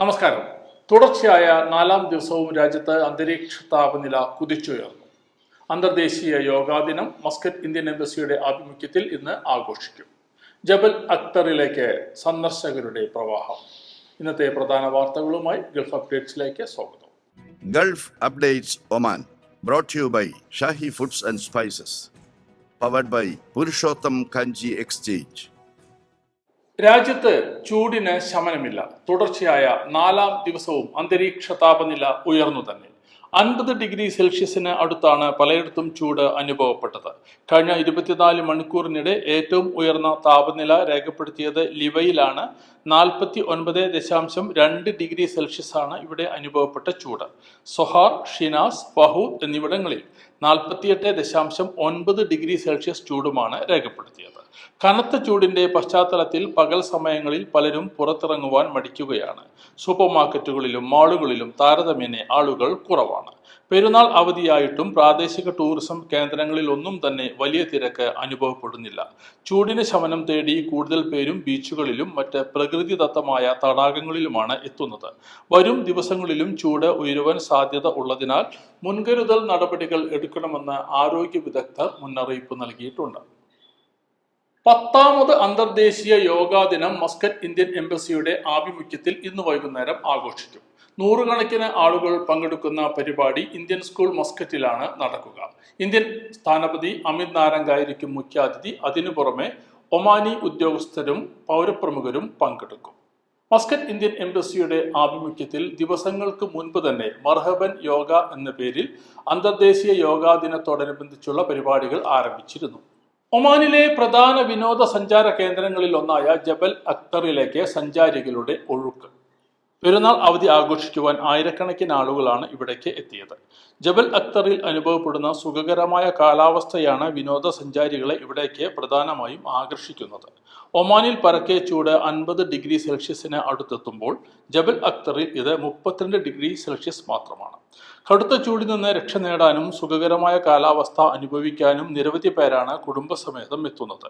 നമസ്കാരം. തുടർച്ചയായ നാലാം ദിവസവും രാജ്യത്ത് അന്തരീക്ഷ താപനില കുതിച്ചുയർന്നു. അന്തർദേശീയ യോഗാ ദിനം മസ്കറ്റ് ഇന്ത്യൻ എംബസിയുടെ ആഭിമുഖ്യത്തിൽ ഇന്ന് ആഘോഷിക്കും. ജബൽ അക്തറിലേക്ക് സന്ദർശകരുടെ പ്രവാഹം. ഇന്നത്തെ പ്രധാന വാർത്തകളുമായി ഗൾഫ് അപ്ഡേറ്റ്സിലേക്ക് സ്വാഗതം. Gulf updates Oman brought you by Shahi foods and spices powered by Purushottam Kanji exchange. രാജ്യത്ത് ചൂടിന് ശമനമില്ല. തുടർച്ചയായ നാലാം ദിവസവും അന്തരീക്ഷ താപനില ഉയർന്നു തന്നെ. അൻപത് ഡിഗ്രി സെൽഷ്യസിന് അടുത്താണ് പലയിടത്തും ചൂട് അനുഭവപ്പെട്ടത്. കഴിഞ്ഞ ഇരുപത്തിനാല് മണിക്കൂറിനിടെ ഏറ്റവും ഉയർന്ന താപനില രേഖപ്പെടുത്തിയത് ലിവയിലാണ്. നാൽപ്പത്തി ഒൻപത് ദശാംശം രണ്ട് ഡിഗ്രി സെൽഷ്യസ് ആണ് ഇവിടെ അനുഭവപ്പെട്ട ചൂട്. സൊഹാർ ഷിനാസ് ഫഹൂദ് എന്നിവിടങ്ങളിൽ നാൽപ്പത്തിയെട്ട് ദശാംശം ഒൻപത് ഡിഗ്രി സെൽഷ്യസ് ചൂടുമാണ് രേഖപ്പെടുത്തിയത്. കനത്ത ചൂടിന്റെ പശ്ചാത്തലത്തിൽ പകൽ സമയങ്ങളിൽ പലരും പുറത്തിറങ്ങുവാൻ മടിക്കുകയാണ്. സൂപ്പർ മാർക്കറ്റുകളിലും മാളുകളിലും താരതമ്യേന ആളുകൾ കുറവാണ്. പെരുന്നാൾ അവധിയായിട്ടും പ്രാദേശിക ടൂറിസം കേന്ദ്രങ്ങളിൽ ഒന്നും തന്നെ വലിയ തിരക്ക് അനുഭവപ്പെടുന്നില്ല. ചൂടിന് ശമനം തേടി കൂടുതൽ പേരും ബീച്ചുകളിലും മറ്റ് പ്രകൃതിദത്തമായ തടാകങ്ങളിലുമാണ് എത്തുന്നത്. വരും ദിവസങ്ങളിലും ചൂട് ഉയരുവാൻ സാധ്യത ഉള്ളതിനാൽ മുൻകരുതൽ നടപടികൾ എടുക്കണമെന്ന് ആരോഗ്യ വിദഗ്ധർ മുന്നറിയിപ്പ് നൽകിയിട്ടുണ്ട്. പത്താമത് അന്തർദേശീയ യോഗാ ദിനം മസ്കറ്റ് ഇന്ത്യൻ എംബസിയുടെ ആഭിമുഖ്യത്തിൽ ഇന്ന് വൈകുന്നേരം ആഘോഷിക്കും. നൂറുകണക്കിന് ആളുകൾ പങ്കെടുക്കുന്ന പരിപാടി ഇന്ത്യൻ സ്കൂൾ മസ്കറ്റിലാണ് നടക്കുക. ഇന്ത്യൻ സ്ഥാനപതി അമിത് നാരംഗായിരിക്കും മുഖ്യാതിഥി. അതിനു പുറമെ ഒമാനി ഉദ്യോഗസ്ഥരും പൗരപ്രമുഖരും പങ്കെടുക്കും. മസ്കറ്റ് ഇന്ത്യൻ എംബസിയുടെ ആഭിമുഖ്യത്തിൽ ദിവസങ്ങൾക്ക് മുൻപ് തന്നെ മർഹബൻ യോഗ എന്ന പേരിൽ അന്തർദേശീയ യോഗാ ദിനത്തോടനുബന്ധിച്ചുള്ള പരിപാടികൾ ആരംഭിച്ചിരുന്നു. ഒമാനിലെ പ്രധാന വിനോദസഞ്ചാര കേന്ദ്രങ്ങളിൽ ഒന്നായ ജബൽ അക്തറിലേക്ക് സഞ്ചാരികളുടെ ഒഴുക്ക്. പെരുന്നാൾ അവധി ആഘോഷിക്കുവാൻ ആയിരക്കണക്കിന് ആളുകളാണ് ഇവിടേക്ക് എത്തിയത്. ജബൽ അക്തറിൽ അനുഭവപ്പെടുന്ന സുഖകരമായ കാലാവസ്ഥയാണ് വിനോദസഞ്ചാരികളെ ഇവിടേക്ക് പ്രധാനമായും ആകർഷിക്കുന്നത്. ഒമാനിൽ പരക്കെ ചൂട് അൻപത് ഡിഗ്രി സെൽഷ്യസിന് അടുത്തെത്തുമ്പോൾ ജബൽ അക്തറിൽ ഇത് മുപ്പത്തിരണ്ട് ഡിഗ്രി സെൽഷ്യസ് മാത്രമാണ്. കടുത്ത ചൂടിൽ നിന്ന് രക്ഷ നേടാനും സുഖകരമായ കാലാവസ്ഥ അനുഭവിക്കാനും നിരവധി പേരാണ് കുടുംബസമേതം എത്തുന്നത്.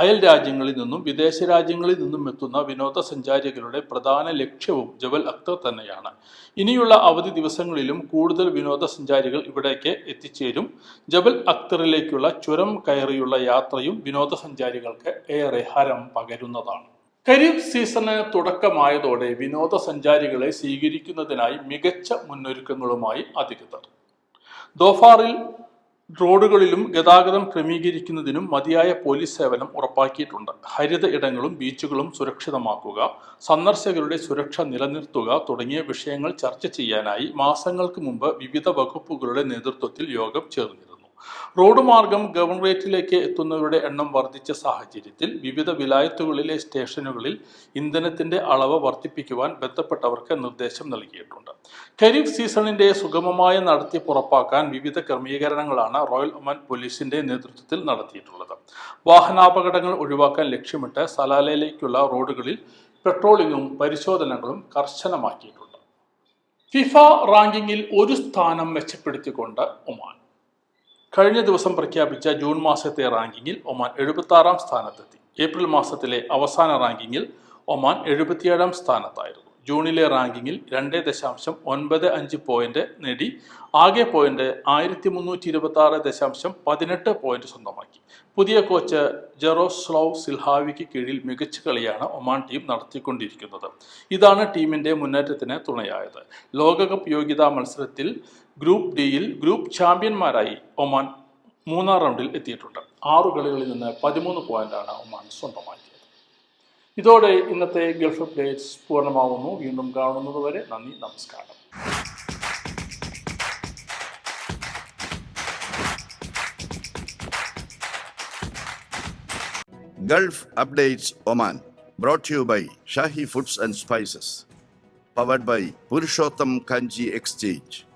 അയൽ രാജ്യങ്ങളിൽ നിന്നും വിദേശ രാജ്യങ്ങളിൽ നിന്നും എത്തുന്ന വിനോദസഞ്ചാരികളുടെ പ്രധാന ലക്ഷ്യവും ജബൽ അക്തർ തന്നെയാണ്. ഇനിയുള്ള അവധി ദിവസങ്ങളിലും കൂടുതൽ വിനോദസഞ്ചാരികൾ ഇവിടേക്ക് എത്തിച്ചേരും. ജബൽ അക്തറിലേക്കുള്ള ചുരം കയറിയുള്ള യാത്രയും വിനോദസഞ്ചാരികൾക്ക് ഏറെ ഹരം പകരുന്നതാണ്. ഖരീഫ് സീസണ് തുടക്കമായതോടെ വിനോദസഞ്ചാരികളെ സ്വീകരിക്കുന്നതിനായി മികച്ച മുന്നൊരുക്കങ്ങളുമായി അധികൃതർ. ദോഫാറിൽ റോഡുകളിലും ഗതാഗതം ക്രമീകരിക്കുന്നതിനും മതിയായ പോലീസ് സേവനം ഉറപ്പാക്കിയിട്ടുണ്ട്. ഹരിത ഇടങ്ങളും ബീച്ചുകളും സുരക്ഷിതമാക്കുക സന്ദർശകരുടെ സുരക്ഷ നിലനിർത്തുക തുടങ്ങിയ വിഷയങ്ങൾ ചർച്ച ചെയ്യാനായി മാസങ്ങൾക്ക് മുമ്പ് വിവിധ വകുപ്പുകളുടെ നേതൃത്വത്തിൽ യോഗം ചേർന്നിരുന്നു. റോഡ് മാർഗം ഗവർണറേറ്റിലേക്ക് എത്തുന്നവരുടെ എണ്ണം വർദ്ധിച്ച സാഹചര്യത്തിൽ വിവിധ വിലായത്തുകളിലെ സ്റ്റേഷനുകളിൽ ഇന്ധനത്തിന്റെ അളവ് വർദ്ധിപ്പിക്കുവാൻ ബന്ധപ്പെട്ടവർക്ക് നിർദ്ദേശം നൽകിയിട്ടുണ്ട്. ഖരീഫ് സീസണിന്റെ സുഗമമായ നടത്തിപ്പ് ഉറപ്പാക്കാൻ വിവിധ ക്രമീകരണങ്ങളാണ് റോയൽ ഒമാൻ പോലീസിന്റെ നേതൃത്വത്തിൽ നടത്തിയിട്ടുള്ളത്. വാഹനാപകടങ്ങൾ ഒഴിവാക്കാൻ ലക്ഷ്യമിട്ട് സലാലയിലേക്കുള്ള റോഡുകളിൽ പെട്രോളിങ്ങും പരിശോധനകളും കർശനമാക്കിയിട്ടുണ്ട്. ഫിഫ റാങ്കിങ്ങിൽ ഒരു സ്ഥാനം മെച്ചപ്പെടുത്തിക്കൊണ്ട് ഒമാൻ. കഴിഞ്ഞ ദിവസം പ്രഖ്യാപിച്ച ജൂൺ മാസത്തെ റാങ്കിങ്ങിൽ ഒമാൻ എഴുപത്തി സ്ഥാനത്തെത്തി. ഏപ്രിൽ മാസത്തിലെ അവസാന റാങ്കിങ്ങിൽ ഒമാൻ എഴുപത്തിയേഴാം സ്ഥാനത്തായിരുന്നു. ജൂണിലെ റാങ്കിങ്ങിൽ രണ്ട് ദശാംശം ഒൻപത് അഞ്ച് പോയിന്റ് നേടി. ആകെ പോയിന്റ് ആയിരത്തി മുന്നൂറ്റി ഇരുപത്തി ആറ് ദശാംശം പതിനെട്ട് പോയിന്റ് സ്വന്തമാക്കി. പുതിയ കോച്ച് ജെറോസ്ലോവ് സിൽഹാവിക്ക് കീഴിൽ മികച്ച കളിയാണ് ഒമാൻ ടീം നടത്തിക്കൊണ്ടിരിക്കുന്നത്. ഇതാണ് ടീമിന്റെ മുന്നേറ്റത്തിന് തുണയായത്. ലോകകപ്പ് യോഗ്യതാ മത്സരത്തിൽ ഗ്രൂപ്പ് ഡിയിൽ ഗ്രൂപ്പ് ചാമ്പ്യന്മാരായി ഒമാൻ മൂന്നാം റൗണ്ടിൽ എത്തിയിട്ടുണ്ട്. ആറു കളികളിൽ നിന്ന് പതിമൂന്ന് പോയിന്റാണ് ഒമാൻ സ്വന്തമാക്കിയത്. ഇതോടെ ഇന്നത്തെ ഗൾഫ് പ്ലേറ്റ്സ് പൂർണമാവുന്നു വീണ്ടും കാണുന്നതുവരെ നന്ദി നമസ്കാരം Updates Oman brought to you by Shahi Foods and Spices. Powered by Purushottam Kanji Exchange.